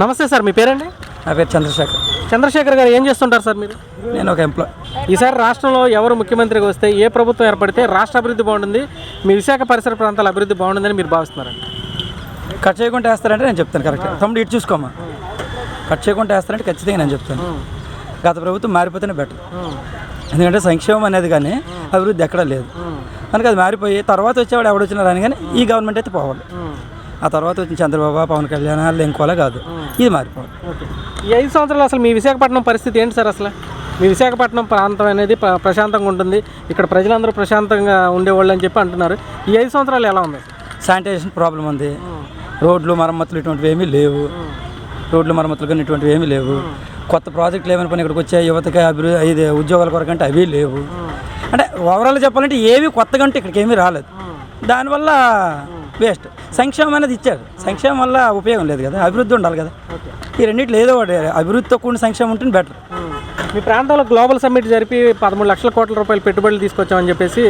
నమస్తే సార్ మీ పేరండి? నా పేరు చంద్రశేఖర్. చంద్రశేఖర్ గారు ఏం చేస్తుంటారు సార్ మీరు? నేను ఒక ఎంప్లాయ్ ఈసారి రాష్ట్రంలో ఎవరు ముఖ్యమంత్రిగా వస్తే ఏ ప్రభుత్వం ఏర్పడితే రాష్ట్ర అభివృద్ధి బాగుంటుంది మీ విశాఖ పరిసర ప్రాంతాల అభివృద్ధి బాగుంటుందని మీరు భావిస్తున్నారండి? కట్ చేయకుండా వేస్తారంటే నేను చెప్తాను కరెక్ట్ తమ్ముడు ఇటు చూసుకోమా కట్ చేయకుండా వేస్తారంటే ఖచ్చితంగా నేను చెప్తాను. గత ప్రభుత్వం మారిపోతేనే బెటర్ ఎందుకంటే సంక్షేమం అనేది కానీ అభివృద్ధి ఎక్కడా లేదు. కనుక అది మారిపోయి తర్వాత వచ్చేవాడు ఎవడొచ్చినా రాని కానీ ఈ గవర్నమెంట్ అయితే పోవాలి. ఆ తర్వాత వచ్చిన చంద్రబాబు పవన్ కళ్యాణ్ వాళ్ళు ఇంకోలా కాదు. ఇది మారిపోవాలి ఈ ఐదు సంవత్సరాలు అసలు మీ విశాఖపట్నం పరిస్థితి ఏంటి సార్ అసలు? మీ విశాఖపట్నం ప్రాంతం అనేది ప్ర- ప్రశాంతంగా ఉంటుంది. ఇక్కడ ప్రజలందరూ ప్రశాంతంగా ఉండేవాళ్ళు అని చెప్పి అంటున్నారు. ఈ ఐదు సంవత్సరాలు ఎలా ఉంది శానిటైజేషన్ ప్రాబ్లం ఉంది. రోడ్లు మరమ్మతులు ఇటువంటివి ఏమీ లేవు. రోడ్లు మరమ్మతులు కానీ ఇటువంటివి ఏమీ లేవు. కొత్త ప్రాజెక్టులు ఏమైనా పని ఇక్కడికి వచ్చే యువతకి అభివృద్ధి ఇది ఉద్యోగాల కొరకు అంటే అవి లేవు. అంటే ఓవరాల్ చెప్పాలంటే ఏవి కొత్తగా అంటే ఇక్కడికి ఏమీ రాలేదు. దానివల్ల వేస్ట్. సంక్షేమం అనేది ఇచ్చారు. సంక్షేమం వల్ల ఉపయోగం లేదు కదా అభివృద్ధి ఉండాలి కదా. ఈ రెండింటిలో ఏదో ఒకటి అభివృద్ధితో కూడిన సంక్షేమం ఉంటుంది బెటర్. మీ ప్రాంతంలో గ్లోబల్ సమ్మిట్ జరిపి పదమూడు లక్షల కోట్ల రూపాయలు పెట్టుబడులు తీసుకొచ్చామని చెప్పేసి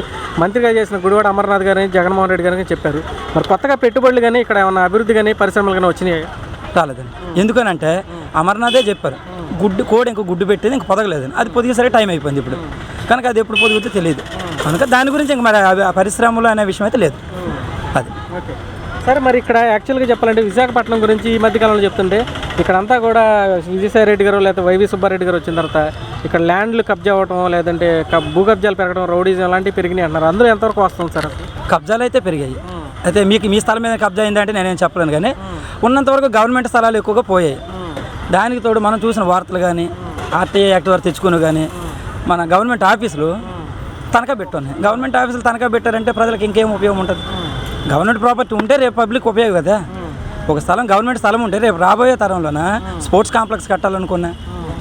మంత్రిగా చేసిన గుడివాడ అమర్నాథ్ గారిని జగన్మోహన్ రెడ్డి గారిని చెప్పారు. మరి కొత్తగా పెట్టుబడులు కానీ ఇక్కడ ఏమైనా అభివృద్ధి కానీ పరిశ్రమలు కానీ వచ్చినాయి? రాలేదండి. ఎందుకనంటే అమర్నాథే చెప్పారు. గుడ్డు కోడి ఇంకో గుడ్డు పెట్టేది ఇంక పొదగలేదని. అది పొదిగే సరే టైం అయిపోయింది ఇప్పుడు. కనుక అది ఎప్పుడు పొదుగుతో తెలియదు కనుక దాని గురించి ఇంక మరి పరిశ్రమలు అనే విషయం అయితే లేదు. అది. సరే మరి ఇక్కడ యాక్చువల్గా చెప్పాలంటే విశాఖపట్నం గురించి ఈ మధ్య కాలంలో చెప్తుంటే ఇక్కడంతా కూడా విజయసాయి రెడ్డి గారు లేకపోతే వైవి సుబ్బారెడ్డి గారు వచ్చిన తర్వాత ఇక్కడ ల్యాండ్లు కబ్జా అవ్వటం లేదంటే కబ్- భూ కబ్జాలు పెరగడం రౌడీజం అలాంటివి పెరిగినాయి అంటున్నారు. అందులో ఎంతవరకు వస్తుంది సార్ కబ్జాలు అయితే పెరిగాయి. అయితే మీకు మీ స్థలం మీద కబ్జా అయిందంటే నేనేం చెప్పలేను కానీ ఉన్నంతవరకు గవర్నమెంట్ స్థలాలు ఎక్కువగా పోయాయి. దానికి తోడు మనం చూసిన వార్తలు కానీ ఆర్టీఐ యాక్ట్ వారు తెచ్చుకుని కానీ మన గవర్నమెంట్ ఆఫీసులు తనఖా పెట్టున్నాయి. గవర్నమెంట్ ఆఫీసులు తనఖా పెట్టారంటే ప్రజలకు ఇంకేం ఉపయోగం ఉంటుంది? గవర్నమెంట్ ప్రాపర్టీ ఉంటే రేపు పబ్లిక్ ఉపయోగం కదా. ఒక స్థలం గవర్నమెంట్ స్థలం ఉంటే రేపు రాబోయే తరంలోన స్పోర్ట్స్ కాంప్లెక్స్ కట్టాలనుకున్నా.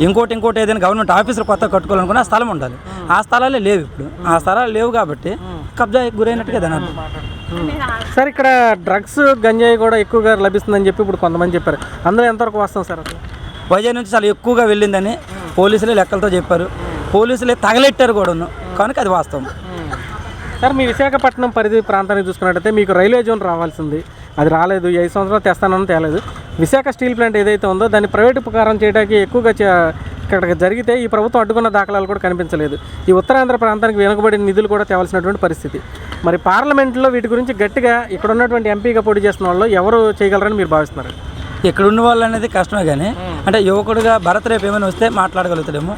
ఇంకోటి ఇంకోటి ఏదైనా గవర్నమెంట్ ఆఫీసులు కొత్త కట్టుకోవాలనుకున్నా ఆ స్థలం ఉండాలి. ఆ స్థలాలే లేవు ఇప్పుడు. ఆ స్థలాలు లేవు కాబట్టి కబ్జా గురైనట్టుగా దాని అర్థం. సార్ ఇక్కడ డ్రగ్స్ గంజాయి కూడా ఎక్కువగా లభిస్తుందని చెప్పి ఇప్పుడు కొంతమంది చెప్పారు. అందులో ఎంతవరకు వస్తాం సార్ అసలు? వైజాగ్ నుంచి చాలా ఎక్కువగా వెళ్ళిందని పోలీసులే లెక్కలతో చెప్పారు. పోలీసులే తగలెట్టారు కూడాను. కనుక అది వాస్తవం. సార్ మీ విశాఖపట్నం పరిధి ప్రాంతానికి చూసుకున్నట్టయితే మీకు రైల్వే జోన్ రావాల్సింది. అది రాలేదు. ఐదు సంవత్సరాలు తెస్తానని తేలేదు. విశాఖ స్టీల్ ప్లాంట్ ఏదైతే ఉందో దాన్ని ప్రైవేటు ఉపకారం చేయడానికి ఎక్కువగా ఇక్కడ జరిగితే ఈ ప్రభుత్వం అడ్డుకున్న దాఖలాలు కూడా కనిపించలేదు. ఈ ఉత్తరాంధ్ర ప్రాంతానికి వెనుకబడిన నిధులు కూడా తేవాల్సినటువంటి పరిస్థితి. మరి పార్లమెంట్లో వీటి గురించి గట్టిగా ఇక్కడ ఉన్నటువంటి ఎంపీగా పోటీ చేస్తున్న వాళ్ళు ఎవరు చేయగలరని మీరు భావిస్తున్నారు? ఇక్కడ ఉన్న వాళ్ళు అనేది కష్టమే కానీ అంటే యువకుడుగా భరత్ రేపు ఏమైనా వస్తే మాట్లాడగలుగుతాడేమో.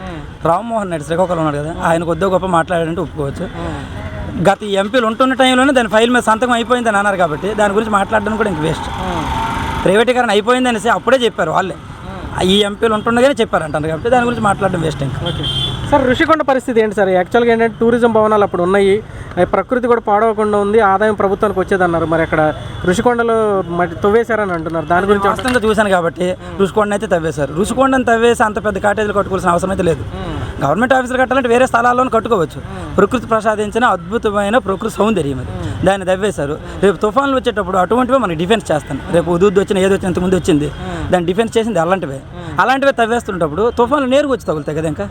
రామ్మోహన్ రెడ్డి శ్రీకాకుళం ఉన్నాడు కదా ఆయన కొద్దిగా గొప్ప మాట్లాడాడంటే ఒప్పుకోవచ్చు. గత ఎంపీలు ఉంటున్న టైంలోనే దాని ఫైల్ మీద సంతకం అయిపోయిందని అన్నారు కాబట్టి దాని గురించి మాట్లాడడం కూడా ఇంక వేస్ట్ ప్రైవేటీకరణ అయిపోయింది అనేసి అప్పుడే చెప్పారు వాళ్ళే. ఈ ఎంపీలు ఉంటుండగానే చెప్పారు అంటారు కాబట్టి దాని గురించి మాట్లాడడం వేస్ట్ ఇంకా. ఓకే. సార్ ఋషికొండ పరిస్థితి ఏంటి సార్? యాక్చువల్గా ఏంటంటే టూరిజం భవనాలు అప్పుడు ఉన్నాయి. అవి ప్రకృతి కూడా పాడవకుండా ఉంది. ఆదాయం ప్రభుత్వానికి వచ్చేదన్నారు. మరి అక్కడ ఋషికొండలో మట్టి తవ్వేశారని అంటున్నారు. దాని గురించి వాస్తవంగా చూశాను కాబట్టి రుషికొండ అయితే తవ్వేశారు. రుషికొండని తవ్వేసి అంత పెద్ద కాటేజీలు కట్టుకోవాల్సిన అవసరం అయితే లేదు. గవర్నమెంట్ ఆఫీసులు కట్టాలంటే వేరే స్థలాల్లోనే కట్టుకోవచ్చు. ప్రకృతి ప్రసాదించిన అద్భుతమైన ప్రకృతి సౌందర్యం అది. దాన్ని తవ్వేశారు రేపు తుఫాన్లు వచ్చేటప్పుడు అటువంటివే మనకి డిఫెన్స్ చేస్తాను. రేపు ఉద్దు వచ్చిన ఏదో వచ్చిన ఇంతకుముందు వచ్చింది. దాన్ని డిఫెన్స్ చేసింది అలాంటివే. అలాంటివే తవ్వేస్తుంటప్పుడు తుఫాన్లు నేరుగా వచ్చి తగులుతాయి కదా ఇంకా.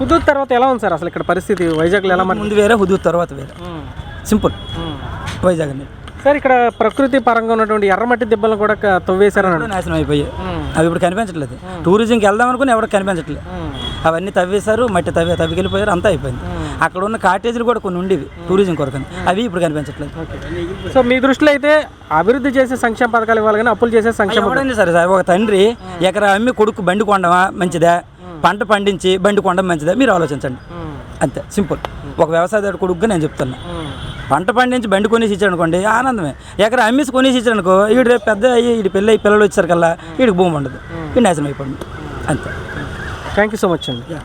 హుదూద్ తర్వాత ఎలా ఉంది సార్ అసలు ఇక్కడ పరిస్థితి? వైజాగ్లో ఎలా ముందు వేరే హుదూద్ తర్వాత వేరే. సింపుల్. వైజాగ్ అనేది సార్ ఇక్కడ ప్రకృతి పరంగా ఉన్నటువంటి ఎర్రమట్టి దెబ్బలను కూడా తవ్వేశారని నాశనం అయిపోయాయి. అవి ఇప్పుడు కనిపించట్లేదు. టూరిజంకి వెళ్దాం అనుకుని ఎవరికి కనిపించట్లేదు. అవన్నీ తవ్వేశారు మట్టి తవ్వి తవ్వికెళ్ళిపోయారు అంతా అయిపోయింది. అక్కడ ఉన్న కాటేజీలు కూడా కొన్ని ఉండేవి టూరిజం కొరకు అవి ఇప్పుడు కనిపించట్లేదు. సో మీ దృష్టిలో అయితే అభివృద్ధి చేసే సంక్షేమ పథకాలు ఇవ్వాలి కానీ అప్పులు చేసే సంక్షేమ సరే సార్ ఒక తండ్రి ఎకరా అమ్మి కొడుకు బండి కొండమా మంచిదా? పంట పండించి బండి కొండం మంచిదా? మీరు ఆలోచించండి. అంతే సింపుల్. ఒక వ్యవసాయదారు కొడుకుగా నేను చెప్తున్నా. పంట పండించి బండి కొనేసి ఇచ్చాడు అనుకోండి ఆనందమే. ఎకరా అమ్మేసి కొనేసి ఇచ్చాడు అనుకో వీడు రేపు పెద్ద అయ్యి వీడి పెళ్ళి అయ్యి పిల్లలు వచ్చేసరికల్లా వీడికి భూమి ఉండదు. వీడి నాశనం అయిపోయింది. అంతే. థ్యాంక్ యూ సో మచ్ అండి.